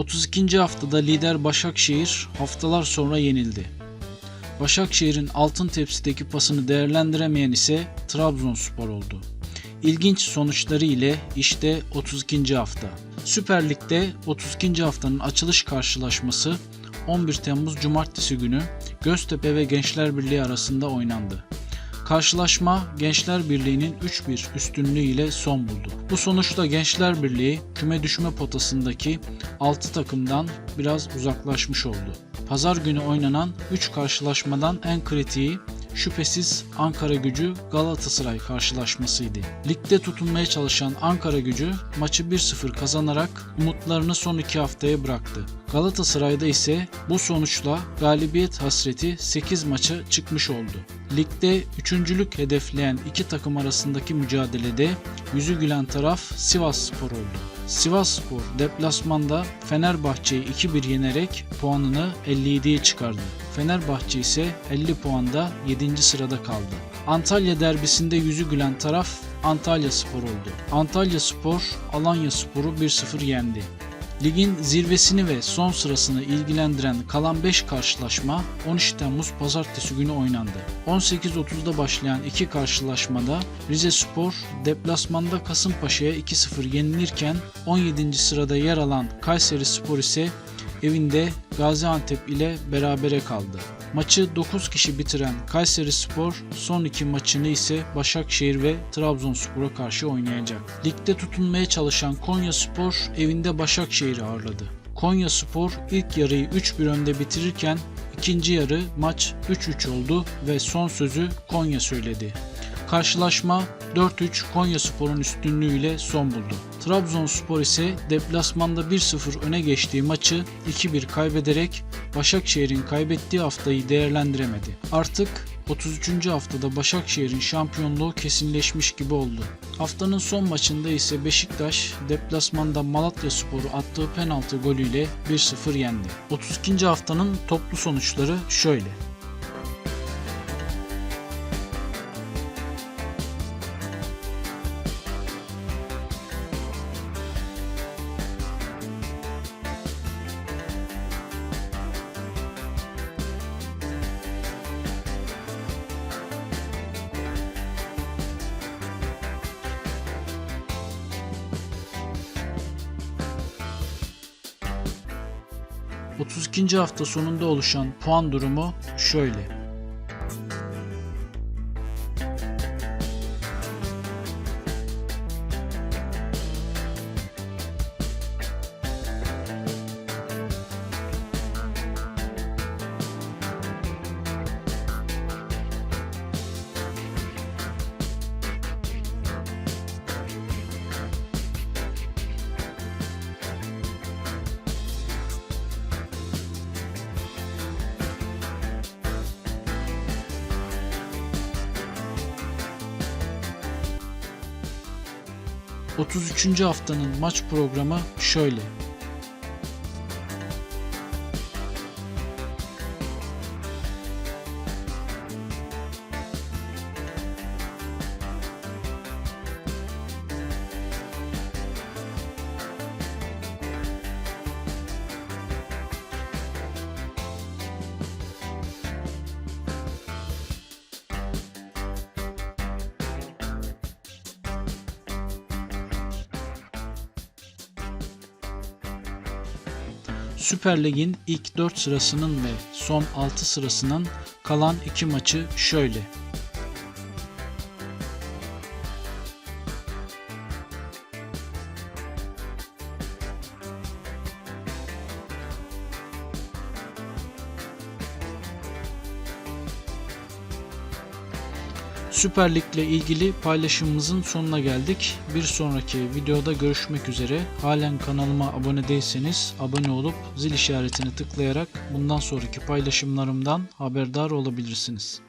32. haftada lider Başakşehir haftalar sonra yenildi. Başakşehir'in altın tepsideki pasını değerlendiremeyen ise Trabzonspor oldu. İlginç sonuçları ile işte 32. hafta. Süper Lig'de 32. haftanın açılış karşılaşması 11 Temmuz Cumartesi günü Göztepe ve Gençler Birliği arasında oynandı. Karşılaşma Gençler Birliği'nin 3-1 üstünlüğü ile son buldu. Bu sonuçta Gençler Birliği küme düşme potasındaki 6 takımdan biraz uzaklaşmış oldu. Pazar günü oynanan 3 karşılaşmadan en kritiği şüphesiz Ankara Gücü Galatasaray karşılaşmasıydı. Ligde tutunmaya çalışan Ankara Gücü maçı 1-0 kazanarak umutlarını son iki haftaya bıraktı. Galatasaray'da ise bu sonuçla galibiyet hasreti 8 maça çıkmış oldu. Ligde üçüncülük hedefleyen iki takım arasındaki mücadelede yüzü gülen taraf Sivas Spor oldu. Sivas Spor deplasmanda Fenerbahçe'yi 2-1 yenerek puanını 57'ye çıkardı. Fenerbahçe ise 50 puanda 7. sırada kaldı. Antalya derbisinde yüzü gülen taraf Antalya Spor oldu. Antalya Spor Alanya Spor'u 1-0 yendi. Ligin zirvesini ve son sırasını ilgilendiren kalan 5 karşılaşma 13 Temmuz pazartesi günü oynandı. 18.30'da başlayan iki karşılaşmada Rize Spor deplasmanda Kasımpaşa'ya 2-0 yenilirken 17. sırada yer alan Kayseri Spor ise evinde Gaziantep ile berabere kaldı. Maçı 9 kişi bitiren Kayseri Spor son iki maçını ise Başakşehir ve Trabzonspor'a karşı oynayacak. Ligde tutunmaya çalışan Konya Spor evinde Başakşehir'i ağırladı. Konya Spor ilk yarıyı 3-1 önde bitirirken ikinci yarı maç 3-3 oldu ve son sözü Konya söyledi. Karşılaşma 4-3 Konya Spor'un üstünlüğüyle son buldu. Trabzonspor ise deplasmanda 1-0 öne geçtiği maçı 2-1 kaybederek Başakşehir'in kaybettiği haftayı değerlendiremedi. Artık 33. haftada Başakşehir'in şampiyonluğu kesinleşmiş gibi oldu. Haftanın son maçında ise Beşiktaş deplasmanda Malatya Sporu attığı penaltı golüyle 1-0 yendi. 32. haftanın toplu sonuçları şöyle. – 32. hafta sonunda oluşan puan durumu şöyle. ...33. haftanın maç programı şöyle. Süper Lig'in ilk 4 sırasının ve son 6 sırasının kalan 2 maçı şöyle. Süper Lig ilgili paylaşımımızın sonuna geldik. Bir sonraki videoda görüşmek üzere. Halen kanalıma abone değilseniz abone olup zil işaretini tıklayarak bundan sonraki paylaşımlarımdan haberdar olabilirsiniz.